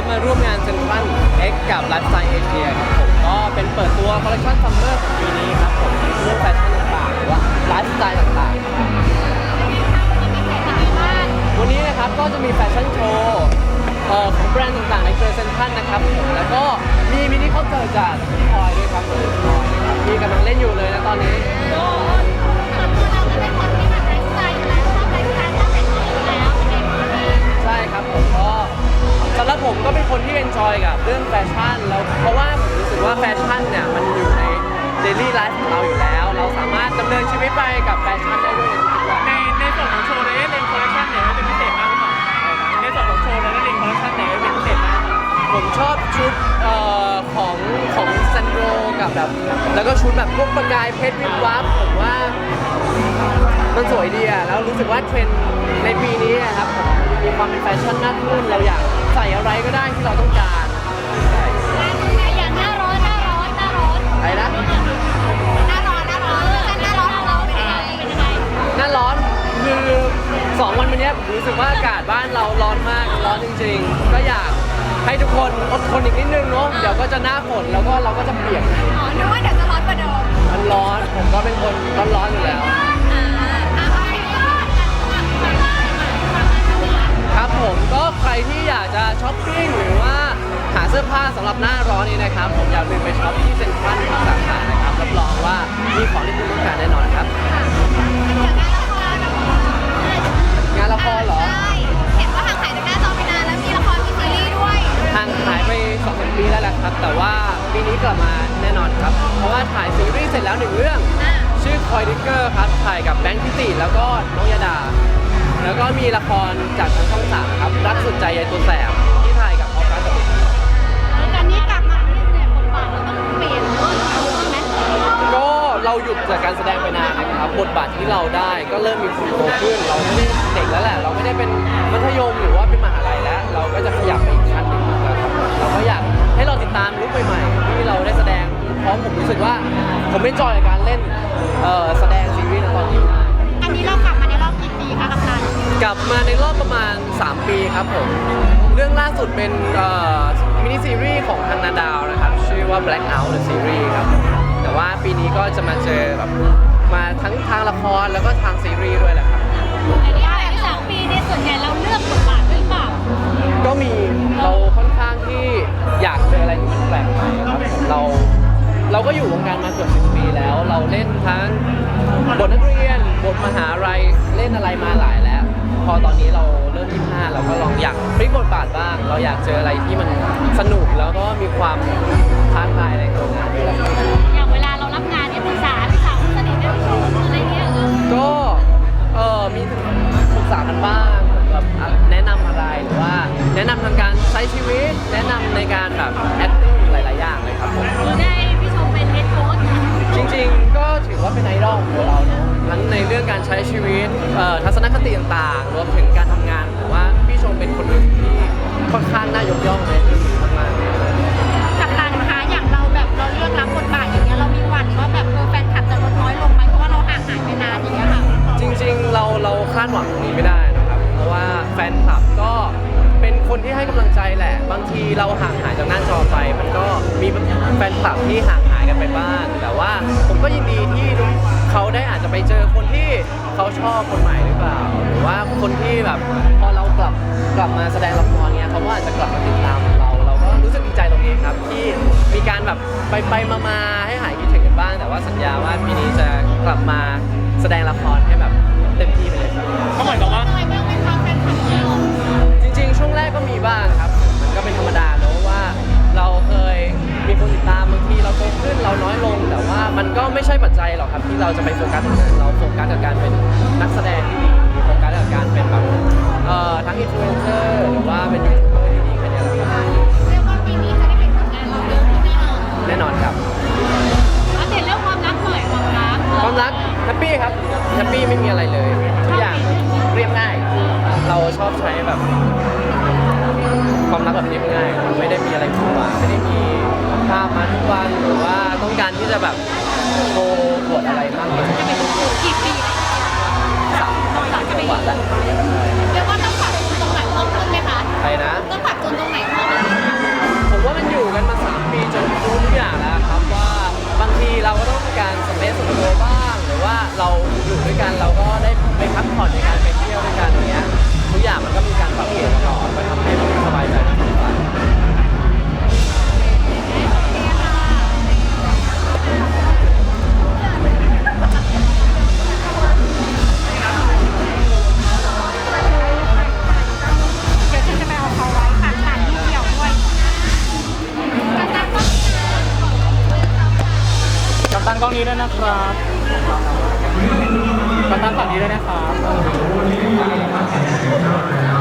ับมาร่วมงานเซ็นทรัลเอ็กกับรัสไซเอเชียครับผมก็เป็นเปิดตัวคอลเลคชันซัมเมอร์ของปีนี้ครับผมมีเรื่องแฟชั่นต่างๆหรือว่าไลฟ์สไซต่างๆวันนี้นะครับก็จะมีแฟชั่นโชว์ของแบรนด์ต่างๆในเครืเซ็นทรัลนะครับแล้วก็มีมินิคอนเสิร์ตจากพี่พลอยด้วยครับพี่พลอยที่กำลังเล่นอยู่เลยนะตอนนี้ ไปกับแฟชั่นได้ด้วยในในส่วนของโชว์เลยเลนคอลเลคชันไหนเป็นพิเศษบ้างหรือเปล่าในส่วนของโชว์เลยเลนคอลเลคชันไหนเป็นพิเศษบ้างผมชอบชุดเอ่อของของซันโดกับแบบแล้วก็ชุดแบบพวกประกายเพชรวิบวับผมว่า มันสวยดีอะแล้วรู้สึกว่าเทรนด์ในปีนี้อะครับผมมีความเป็นแฟชั่นมากขึ้นเราอยากใส่อะไรก็ได้ที่เราต้องการ 2วันวันเนี้ยผมรู้สึกว่าอากาศบ้านเราร้อนมากร้อนจริง ๆ ก็อยากให้ทุกคนอดทนอีกนิดนึงเนาะเดี๋ยวก็จะหน้าฝนแล้วก็เราก็จะเปียกมันร้อนผมก็เป็นคนร้อนๆอยู่แล้ว ครับผมก็ใครที่อยากจะช้อปปิ้งหรือว่าหาเสื้อผ้าสำหรับหน้าร้อนนี้นะครับ ผมอย่าลืมไปช็อปที่เซ็นทรัลทุกสาขานะครับ ครับ แต่ว่าปีนี้กลับมาแน่นอนครับ เพราะว่าถ่ายซีรีส์เสร็จแล้วหนึ่งเรื่องอ่าชื่อคอยดิเกอร์ครับ ถ่ายกับแบงค์พิติแล้วก็น้องยาดา แล้วก็มีละครจากทางช่องสามครับ รักสุดใจยายตัวแสบที่ถ่ายกับออกัสกับบิ๊กการนี้กลับมาเล่นเนี่ยบทบาทเราต้องเปลี่ยนเพิ่มเติมไหมก็เราหยุดจากการแสดงไปนานนะครับ บทบาทที่เราได้ก็เริ่มมีความโตขึ้นเราไม่ได้ ผมไม่จอยกับการเล่นเอ่อแสดงซีรีส์ในตอนนี้มากอันนี้เรากลับมาในรอบกี่ปีคะกับการกลับมาในรอบประมาณ 3 ปีครับผม เรื่องล่าสุดเป็นเอ่อมินิซีรีส์ของทางนาดาวนะครับ ชื่อว่า Black Out the Series ครับ แต่ว่าปีนี้ก็จะมาเจอแบบมาทั้งทางละครแล้วก็ทางซีรีส์ด้วยแหละครับ อันนี้แบบสองปีเนี่ยส่วนใหญ่เราเลือกบทบาทด้วยเปล่าก็มีเราค่อนข้างที่อยากเจออะไร ก็อยู่วงการมาเกือบสิบปีแล้ว เราเล่นทั้งบทนักเรียนบทมหาลัยเล่นอะไรมาหลายแล้ว พอตอนนี้เราเริ่มยี่ห้าเราก็ลองอยากพลิกบทบาทบ้าง เราอยากเจออะไรที่มันสนุกแล้วก็มีความท้าทายในตัวงานด้วยแหละครับอย่างเวลาเรารับงานเนี่ยปรึกษาพี่สาวคนสนิทเนี่ยพี่ชูอะไรเงี้ยเออก็เออมีปรึกษากันบ้างแบบอะแนะนำอะไรหรือว่า แนะนำทางการใช้ชีวิต แนะนำในการแบบ อว่าเป็นไอดอลของเราเนาะทั้งในเรื่องการใช้ชีวิตเอ่อทัศนคติต่างๆ รวมถึงการทำงานผมว่าพี่ชมเป็นคนหนึ่งที่ค่อนข้างน่ายกย่องใน นคลับที่ห่างหายกันไปบ้าง แต่ว่าผมก็ยินดีที่เขาได้อาจจะไปเจอคนที่เขาชอบคนใหม่หรือเปล่า หรือว่าคนที่แบบพอเรากลับกลับมาแสดงละครเงี้ยเขาก็อาจจะกลับมาติดตามเรา เราก็รู้สึกดีใจตรงนี้ครับที่มีการแบบไปไปมามา ครับที่เราจะไปโฟกัสตรงนั้นเราโฟกัสกับการเป็นนักแสดงที่ดีโฟกัสกับการเป็นแบบเอ่อทั้งอินฟลูเอนเซอร์หรือว่าเป็นยูทูบเบอร์ที่ดีแค่นี้แหละครับเรียกว่าปีนี้จะได้เห็นผลงานเราเยอะขึ้นแน่นอนแน่นอนครับอัปเดตเรื่องความรักหน่อยความรักความรักแฮปปี้ครับแฮปปี้ไม่มีอะไรเลยทุกอย่างเรียบง่าย เราชอบใช้แบบ ความรักแบบเรียบง่ายมันไม่ได้มีอะไรผูกพันไม่ได้มีภาพมาทุกวันหรือว่าต้องการที่จะแบบ นะครับกระตั้งฝั่งนี้ด้วยนะครับ